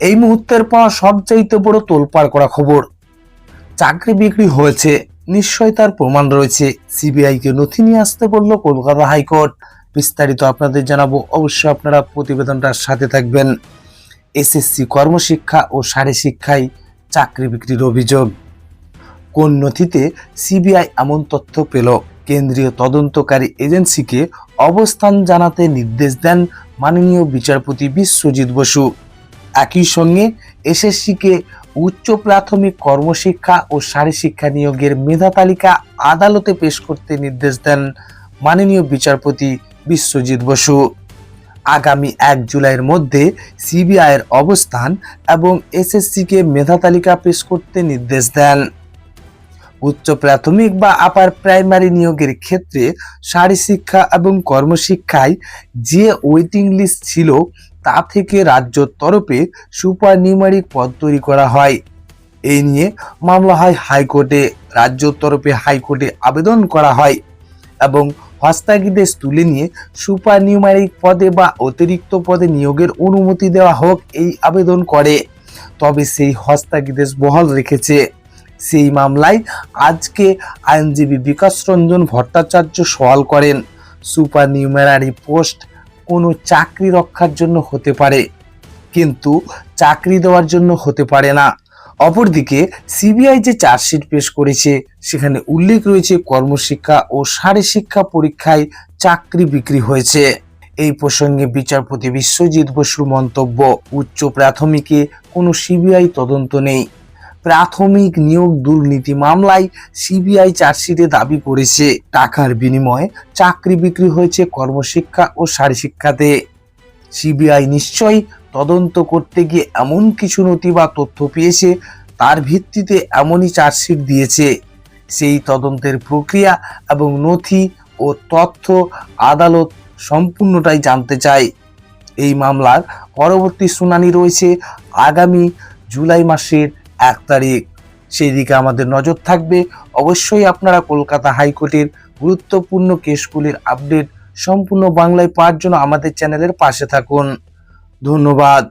এই মুহূর্তের পাওয়া সবচাইতে বড় তোলপাড় করা খবর। চাকরি বিক্রি হয়েছে নিশ্চয় তার প্রমাণ রয়েছে। সিবিআই কে নথি নিয়ে আসতে বলল কলকাতা হাইকোর্ট। বিস্তারিত আপনাদের জানাব, অবশ্যই আপনারা প্রতিবেদনটার সাথে থাকবেন। এসএসসি কর্মশিক্ষা ও শারী শিক্ষায় চাকরি বিক্রির অভিযোগ। কোন নথিতে সিবিআই এমন তথ্য পেল? কেন্দ্রীয় তদন্তকারী এজেন্সিকে অবস্থান জানাতে নির্দেশ দেন মাননীয় বিচারপতি বিশ্বজিৎ বসু। একই সঙ্গে এসএসসিকে উচ্চ প্রাথমিক কর্মশিক্ষা ও শিক্ষা নিয়োগের মেধা তালিকা আদালতে পেশ করতে নির্দেশ দেন মাননীয় বিচারপতি বিশ্বজিৎ বসু। আগামী এক জুলাইয়ের মধ্যে সিবিআইয়ের অবস্থান এবং এসএসসিকে মেধা তালিকা পেশ করতে নির্দেশ দেন। উচ্চ প্রাথমিক বা আপার প্রাইমারি নিয়োগের ক্ষেত্রে শিক্ষা এবং কর্মশিক্ষায় যে ওয়েটিং লিস্ট ছিল তা থেকে রাজ্যর তরফে সুপার নিউমারিক পদ তৈরি করা হয়। এই নিয়ে মামলা হয় হাইকোর্টে। রাজ্যর তরফে হাইকোর্টে আবেদন করা হয় এবং হস্তাগিদেশ তুলে নিয়ে সুপার নিউমারিক পদে বা অতিরিক্ত পদে নিয়োগের অনুমতি দেওয়া হোক এই আবেদন করে। তবে সেই হস্তাগিদেশ বহাল রেখেছে। সেই মামলায় আজকে আইনজীবী বিকাশ রঞ্জন ভট্টাচার্য সওয়াল করেন। সুপার নিউমারারি পোস্ট কোনো চাকরি রক্ষার জন্য হতে পারে, কিন্তু চাকরি দেওয়ার জন্য হতে পারে না। অপরদিকে, সিবিআই যে চার্জশিট পেশ করেছে, সেখানে উল্লেখ রয়েছে কর্মশিক্ষা ও শারী শিক্ষা পরীক্ষায় চাকরি বিক্রি হয়েছে। এই প্রসঙ্গে বিচারপতি বিশ্বজিৎ বসুর মন্তব্য, উচ্চ প্রাথমিকে কোনো সিবিআই তদন্ত নেই। প্রাথমিক নিয়োগ দুর্নীতি মামলায় সিবিআই চার্জশিটে দাবি করেছে। টাকার বিনিময়ে চাকরি বিক্রি হয়েছে কর্মশিক্ষা ও শারী শিক্ষাতে সিবিআই নিশ্চয়ই তদন্ত করতে গিয়ে এমন কিছু নথি বা তথ্য পেয়েছে, তার ভিত্তিতে এমনই চার্জশিট দিয়েছে। সেই তদন্তের প্রক্রিয়া এবং নথি ও তথ্য আদালত সম্পূর্ণটাই জানতে চায়। এই মামলার পরবর্তী শুনানি রয়েছে আগামী জুলাই মাসের এক তারিখ। সেই দিকে আমাদের নজর থাকবে অবশ্যই আপনারা কলকাতা হাইকোর্টের গুরুত্বপূর্ণ কেসগুলির আপডেট সম্পূর্ণ বাংলায় পাওয়ার জন্য আমাদের চ্যানেলের পাশে থাকুন। ধন্যবাদ।